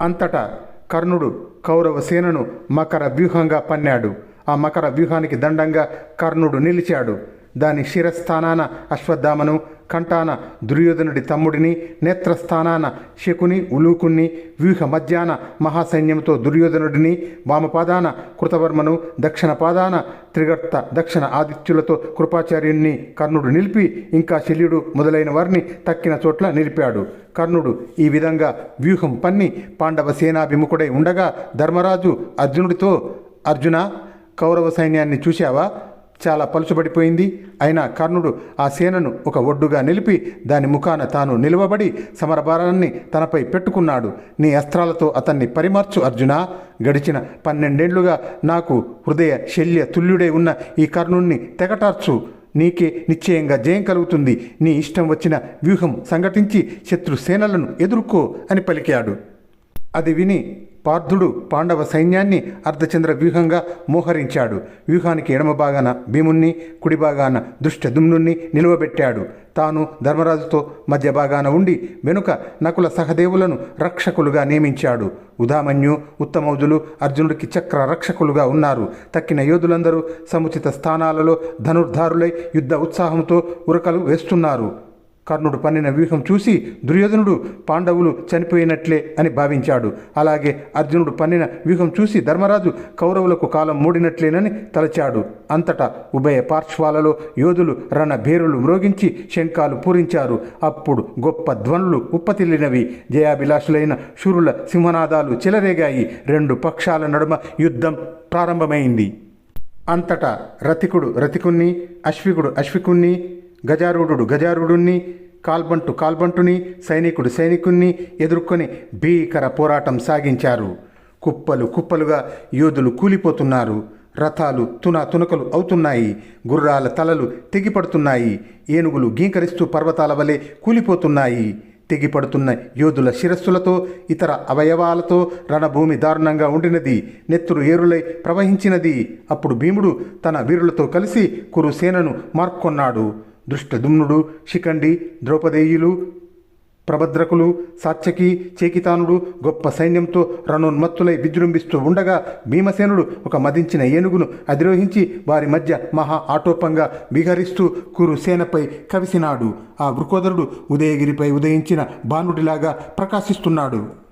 అంతటా కర్ణుడు కౌరవ సేనను మకర వ్యూహంగా పన్నాడు. ఆ మకర వ్యూహానికి దండంగా కర్ణుడు నిలిచాడు. దాని శిరస్థానాన అశ్వత్థామను కంఠాన దుర్యోధనుడి తమ్ముడిని నేత్రస్థానాన శకుని ఉలూకుని వ్యూహ మధ్యాన మహాసైన్యంతో దుర్యోధనుడిని వామపాదాన కృతవర్మను దక్షిణ పాదాన త్రిగర్త దక్షిణ ఆదిత్యులతో కృపాచార్యుణ్ణి కర్ణుడు నిలిపి ఇంకా శల్యుడు మొదలైన వారిని తక్కిన చోట్ల నిలిపాడు. కర్ణుడు ఈ విధంగా వ్యూహం పన్ని పాండవ సేనాభిముఖుడై ఉండగా ధర్మరాజు అర్జునుడితో అర్జున కౌరవ సైన్యాన్ని చూశావా? చాలా పలుచబడిపోయింది. అయినా కర్ణుడు ఆ సేనను ఒక ఒడ్డుగా నిలిపి దాని ముఖాన తాను నిలువబడి సమరభారాన్ని తనపై పెట్టుకున్నాడు. నీ అస్త్రాలతో అతన్ని పరిమార్చు అర్జున! గడిచిన పన్నెండేళ్ళుగా నాకు హృదయ శల్య తుల్యుడే ఉన్న ఈ కర్ణుణ్ణి తెగటార్చు. నీకే నిశ్చయంగా జయం కలుగుతుంది. నీ ఇష్టం వచ్చిన వ్యూహం సంఘటించి శత్రు సేనలను ఎదుర్కో అని పలికాడు. అది విని పార్థుడు పాండవ సైన్యాన్ని అర్ధచంద్ర వ్యూహంగా మోహరించాడు. వ్యూహానికి ఎడమ భాగాన భీముణ్ణి కుడి భాగాన దుష్టదుమ్నుణ్ణి నిలువబెట్టాడు. తాను ధర్మరాజుతో మధ్య భాగాన ఉండి వెనుక నకుల సహదేవులను రక్షకులుగా నియమించాడు. ఉదామన్యు ఉత్తమౌజులు అర్జునుడికి చక్ర రక్షకులుగా ఉన్నారు. తక్కిన యోధులందరూ సముచిత స్థానాలలో ధనుర్ధారులై యుద్ధ ఉత్సాహంతో ఉరకలు వేస్తున్నారు. కర్ణుడు పన్నిన వ్యూహం చూసి దుర్యోధనుడు పాండవులు చనిపోయినట్లే అని భావించాడు. అలాగే అర్జునుడు పన్నిన వ్యూహం చూసి ధర్మరాజు కౌరవులకు కాలం మూడినట్లేనని తలచాడు. అంతటా ఉభయ పార్శ్వాలలో యోధులు రణభేరులు మ్రోగించి శంఖాలు పూరించారు. అప్పుడు గొప్ప ధ్వనులు ఉప్పతిల్లినవి. జయాభిలాషులైన శూరుల సింహనాదాలు చెలరేగాయి. రెండు పక్షాల నడుమ యుద్ధం ప్రారంభమైంది. అంతటా రతికుడు రతికుణ్ణి అశ్వికుడు అశ్వికుణ్ణి గజారూఢుడు గజారూఢుణ్ణి కాల్బంటు కాల్బంటుని సైనికుడు సైనికుణ్ణి ఎదుర్కొని భీకర పోరాటం సాగించారు. కుప్పలు కుప్పలుగా యోధులు కూలిపోతున్నారు. రథాలు తున తునకలు అవుతున్నాయి. గుర్రాల తలలు తెగిపడుతున్నాయి. ఏనుగులు గీంకరిస్తూ పర్వతాల వలె కూలిపోతున్నాయి. తెగిపడుతున్న యోధుల శిరస్సులతో ఇతర అవయవాలతో రణభూమి దారుణంగా ఉండినది. నెత్తురు ఏరులై ప్రవహించినది. అప్పుడు భీముడు తన వీరులతో కలిసి కురుసేనను మార్కొన్నాడు. దృష్టదుమ్నుడు శిఖండి ద్రౌపదేయులు ప్రభద్రకులు సాత్యకి చేకితానుడు గొప్ప సైన్యంతో రణోన్మత్తులై విజృంభిస్తూ ఉండగా భీమసేనుడు ఒక మదించిన ఏనుగును అధిరోహించి వారి మధ్య మహా ఆటోపంగా విహరిస్తూ కురుసేనపై కవిసినాడు. ఆ వృకోదరుడు ఉదయగిరిపై ఉదయించిన బాణుడిలాగా ప్రకాశిస్తున్నాడు.